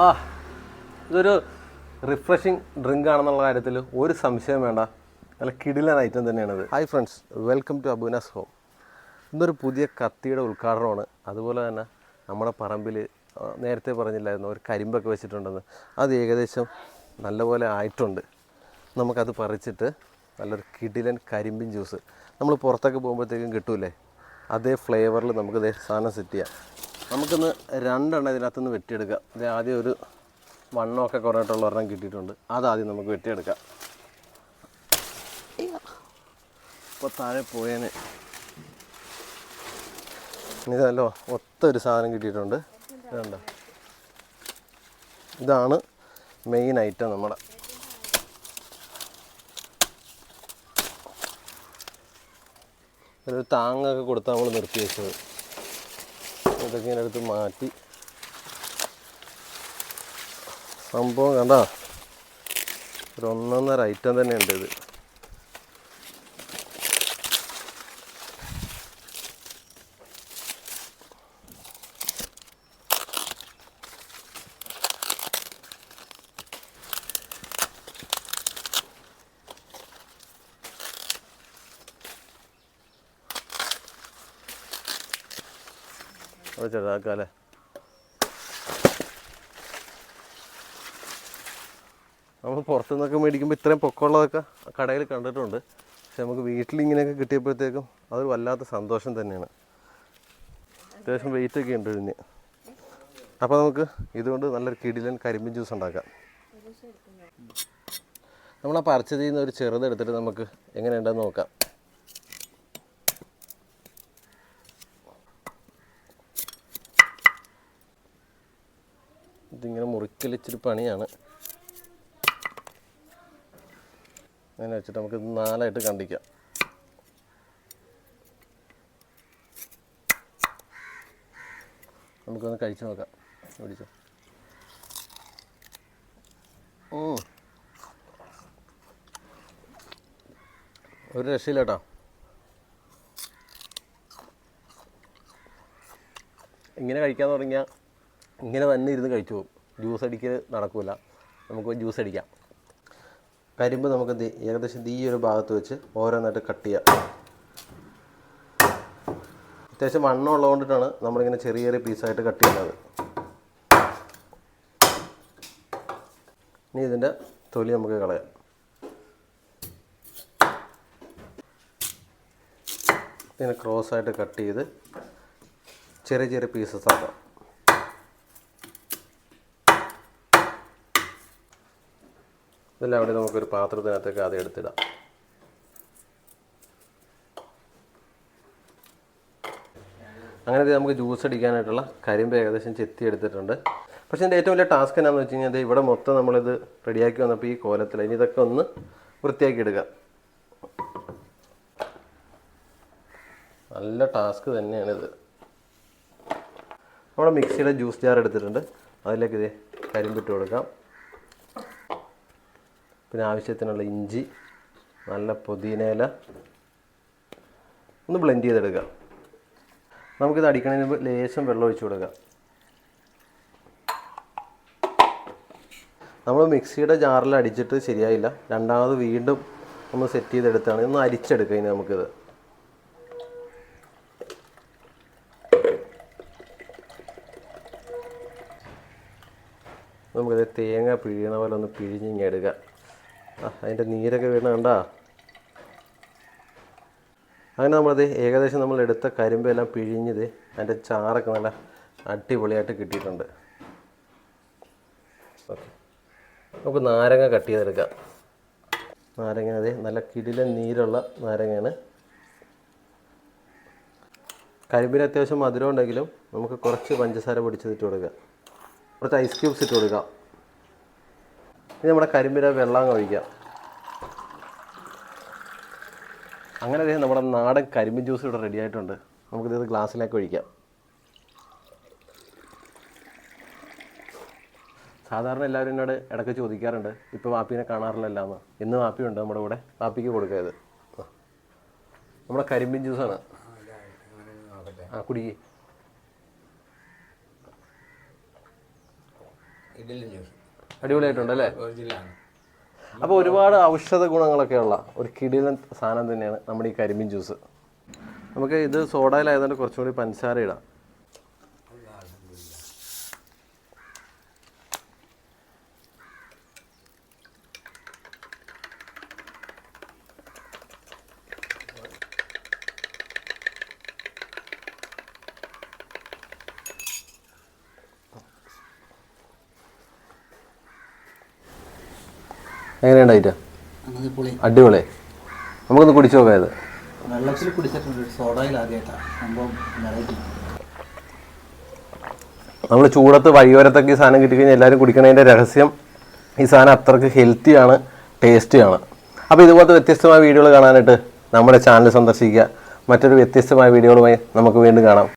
ആ ഇതൊരു refreshing drink ആണെന്നുള്ള കാര്യത്തിൽ ഒരു സംശയം വേണ്ട. നല്ല കിടിലൻ ഐറ്റം തന്നെയാണ് hi friends welcome to Abunas home ഇന്നൊരു പുതിയ കത്തിയുടെ ഉദ്ഘാടനമാണ്. അതുപോലെ തന്നെ നമ്മുടെ പറമ്പിൽ നേരത്തെ പറഞ്ഞില്ലായിരുന്നു ഒരു കരിമ്പൊക്കെ വെച്ചിട്ടുണ്ടെന്ന്. അത് ഏകദേശം നല്ലപോലെ ആയിട്ടുണ്ട്. നമുക്കത് പറിച്ചിട്ട് നല്ലൊരു കിടിലൻ കരിമ്പിൻ ജ്യൂസ് നമ്മൾ പുറത്തൊക്കെ പോകുമ്പോഴത്തേക്കും കിട്ടൂലേ? അതേ ഫ്ലേവറിൽ നമുക്ക് സാധനം സെറ്റ് ചെയ്യാം. നമുക്കിന്ന് രണ്ടെണ്ണം ഇതിനകത്തുനിന്ന് വെട്ടിയെടുക്കാം. ഇത് ആദ്യം ഒരു വണ്ണമൊക്കെ കുറഞ്ഞിട്ടുള്ള ഒരെണ്ണം കിട്ടിയിട്ടുണ്ട് അതാദ്യം നമുക്ക് വെട്ടിയെടുക്കാം. ഇപ്പോൾ താഴെ പോയേനെ. ഇതല്ലോ ഒത്തൊരു സാധനം കിട്ടിയിട്ടുണ്ട്. ഇതുണ്ടോ? ഇതാണ് മെയിൻ ഐറ്റം നമ്മുടെ. ഒരു താങ്ങൊക്കെ കൊടുത്ത് നമ്മൾ നിർത്തി വെച്ചത്. ഇതൊക്കെ ഇങ്ങനെ എടുത്ത് മാറ്റി. സംഭവം കണ്ട? ഒരു ഒന്നൊന്നര ഐറ്റം തന്നെയുണ്ട് ഇത്. അത് ചെറുതാക്കാം അല്ലേ നമ്മൾ പുറത്തുനിന്നൊക്കെ മേടിക്കുമ്പോൾ ഇത്രയും പൊക്കമുള്ളതൊക്കെ കടയിൽ കണ്ടിട്ടുണ്ട്. പക്ഷെ നമുക്ക് വീട്ടിൽ ഇങ്ങനെയൊക്കെ കിട്ടിയപ്പോഴത്തേക്കും അതൊരു വല്ലാത്ത സന്തോഷം തന്നെയാണ്. അത്യാവശ്യം വെയിറ്റ് ഒക്കെ ഉണ്ട് ഇതിന്. അപ്പോൾ നമുക്ക് ഇതുകൊണ്ട് നല്ലൊരു കിടിലൻ കരിമ്പിൻ ജ്യൂസ് ഉണ്ടാക്കാം. നമ്മൾ ആ പറിച്ചതിൽ നിന്ന് ഒരു ചെറുതെടുത്തിട്ട് നമുക്ക് എങ്ങനെയുണ്ടെന്ന് നോക്കാം. ഇതിങ്ങനെ മുറിക്കൽ ഇച്ചിരി പണിയാണ്. അങ്ങനെ വെച്ചിട്ട് നമുക്ക് നാലായിട്ട് കണ്ടിക്കാം. നമുക്കൊന്ന് കഴിച്ചു നോക്കാം. പിടിച്ചോ. ഒരു രക്ഷയില്ല കേട്ടോ ഇങ്ങനെ കഴിക്കാൻ തുടങ്ങിയാൽ ഇങ്ങനെ തന്നെ ഇരുന്ന് കഴിച്ചു പോകും. ജ്യൂസ് അടിക്കൽ നടക്കില്ല നമുക്ക് ജ്യൂസ് അടിക്കാം. കരിമ്പ് നമുക്ക് ഏകദേശം ഈ ഒരു ഭാഗത്ത് വെച്ച് ഓരോന്നായിട്ട് കട്ട് ചെയ്യാം. അത്യാവശ്യം വണ്ണം ഉള്ളതുകൊണ്ടിട്ടാണ് നമ്മളിങ്ങനെ ചെറിയ ചെറിയ പീസായിട്ട് കട്ട് ചെയ്യുന്നത്. ഇനി ഇതിന്റെ തൊലി നമുക്ക് കളയാം. ഇതിനെ ക്രോസ് ആയിട്ട് കട്ട് ചെയ്ത് ചെറിയ ചെറിയ പീസസ് ആക്കാം. ഇതെല്ലാം അവിടെ നമുക്കൊരു പാത്രത്തിനകത്തേക്ക് ആദ്യം എടുത്തിടാം. അങ്ങനെ നമുക്ക് ജ്യൂസ് അടിക്കാനായിട്ടുള്ള കരിമ്പ് ഏകദേശം ചെത്തി എടുത്തിട്ടുണ്ട്. പക്ഷേ എന്റെ ഏറ്റവും വലിയ ടാസ്ക് എന്നാന്ന് വെച്ച് കഴിഞ്ഞാൽ ഇവിടെ മൊത്തം നമ്മളിത് റെഡിയാക്കി വന്നപ്പോൾ ഈ കോലത്തിൽ ഇനി ഇതൊക്കെ ഒന്ന് വൃത്തിയാക്കി എടുക്കുക. നല്ല ടാസ്ക് തന്നെയാണിത്. നമ്മുടെ മിക്സിയുടെ ജ്യൂസ് ജാർ എടുത്തിട്ടുണ്ട്. അതിലേക്ക് ഇതേ കരിമ്പിട്ട് കൊടുക്കാം. പിന്നെ ആവശ്യത്തിനുള്ള ഇഞ്ചി നല്ല പുതിനയില ഒന്ന് ബ്ലെൻഡ് ചെയ്തെടുക്കുക നമുക്കിത് അടിക്കണതിന് മുമ്പ് ലേശം വെള്ളം ഒഴിച്ചു കൊടുക്കുക നമ്മൾ മിക്സിയുടെ ജാറിൽ അടിച്ചിട്ട് ശരിയായില്ല. രണ്ടാമത് വീണ്ടും ഒന്ന് സെറ്റ് ചെയ്തെടുത്താണ് ഒന്ന് അരിച്ചെടുക്കുക ഇനി നമുക്കിത്. നമുക്കിത് തേങ്ങ പിഴിയണ പോലെ ഒന്ന് പിഴിഞ്ഞിങ്ങ് എടുക്കാം. ആ അതിന്റെ നീരൊക്കെ വീണ കണ്ടാ? അങ്ങനെ നമ്മളത് ഏകദേശം നമ്മൾ എടുത്ത കരിമ്പെല്ലാം പിഴിഞ്ഞത് അതിന്റെ ചാറൊക്കെ നല്ല അടിപൊളിയായിട്ട് കിട്ടിയിട്ടുണ്ട്. ഓക്കെ. നമുക്ക് നാരങ്ങ കട്ട് ചെയ്തെടുക്കാം. നാരങ്ങ അതെ നല്ല കിടിലൻ നീരുള്ള നാരങ്ങയാണ്. കരിമ്പിന് അത്യാവശ്യം മധുരം ഉണ്ടെങ്കിലും നമുക്ക് കുറച്ച് പഞ്ചസാര പൊടിച്ചതിട്ട് കൊടുക്കാം. കുറച്ച് ഐസ് ക്യൂബ്സ് ഇട്ട് കൊടുക്കാം. ഇനി നമ്മുടെ കരിമ്പിനെ വെള്ളം ഒഴിക്കാം അങ്ങനെ അദ്ദേഹം നമ്മുടെ നാടൻ കരിമ്പിൻ ജ്യൂസ് ഇവിടെ റെഡി ആയിട്ടുണ്ട്. നമുക്കിത് ഗ്ലാസ്സിലേക്ക് ഒഴിക്കാം. സാധാരണ എല്ലാവരും എന്നോട് ഇടയ്ക്ക് ചോദിക്കാറുണ്ട് ഇപ്പോൾ വാപ്പീനെ കാണാറില്ലല്ല എന്ന് ഇന്ന് വാപ്പിയുണ്ട് നമ്മുടെ കൂടെ. വാപ്പിക്ക് കൊടുക്കുക. നമ്മുടെ കരിമ്പിൻ ജ്യൂസാണ്. ആ കുടിക്ക്. ഇഡലി ജ്യൂസ്. അടിപൊളിയായിട്ടുണ്ട് അല്ലേ ഒറിജിനലാണ് അപ്പോൾ ഒരുപാട് ഔഷധ ഗുണങ്ങളൊക്കെ ഉള്ള ഒരു കിടിലൻ സാധനം തന്നെയാണ് നമ്മുടെ ഈ കരിമീൻ ജ്യൂസ്. നമുക്ക് ഇത് സോഡയിലായതുകൊണ്ട് കുറച്ചും കൂടി പഞ്ചസാര ഇടാം. എങ്ങനെയുണ്ടായിട്ട് ഐറ്റം പുളി. അടിപൊളി. നമുക്കൊന്ന് കുടിച്ചു നോക്കാം ഇത്. വെള്ളത്തിൽ കുടിച്ചിട്ടുണ്ട്. സോഡയിൽ ആദ്യമായിട്ടാണ് സംഭവം നമ്മൾ ചൂടത്ത് വഴിയോരത്തൊക്കെ ഈ സാധനം കിട്ടിക്കഴിഞ്ഞാൽ എല്ലാവരും കുടിക്കണതിന്റെ രഹസ്യം ഈ സാധനം അത്രയ്ക്ക് ഹെൽത്തിയാണ് ടേസ്റ്റിയാണ് അപ്പോൾ ഇതുപോലത്തെ വ്യത്യസ്തമായ വീഡിയോകൾ കാണാനായിട്ട് നമ്മുടെ ചാനൽ സന്ദർശിക്കുക. മറ്റൊരു വ്യത്യസ്തമായ വീഡിയോകളുമായി നമുക്ക് വീണ്ടും കാണാം.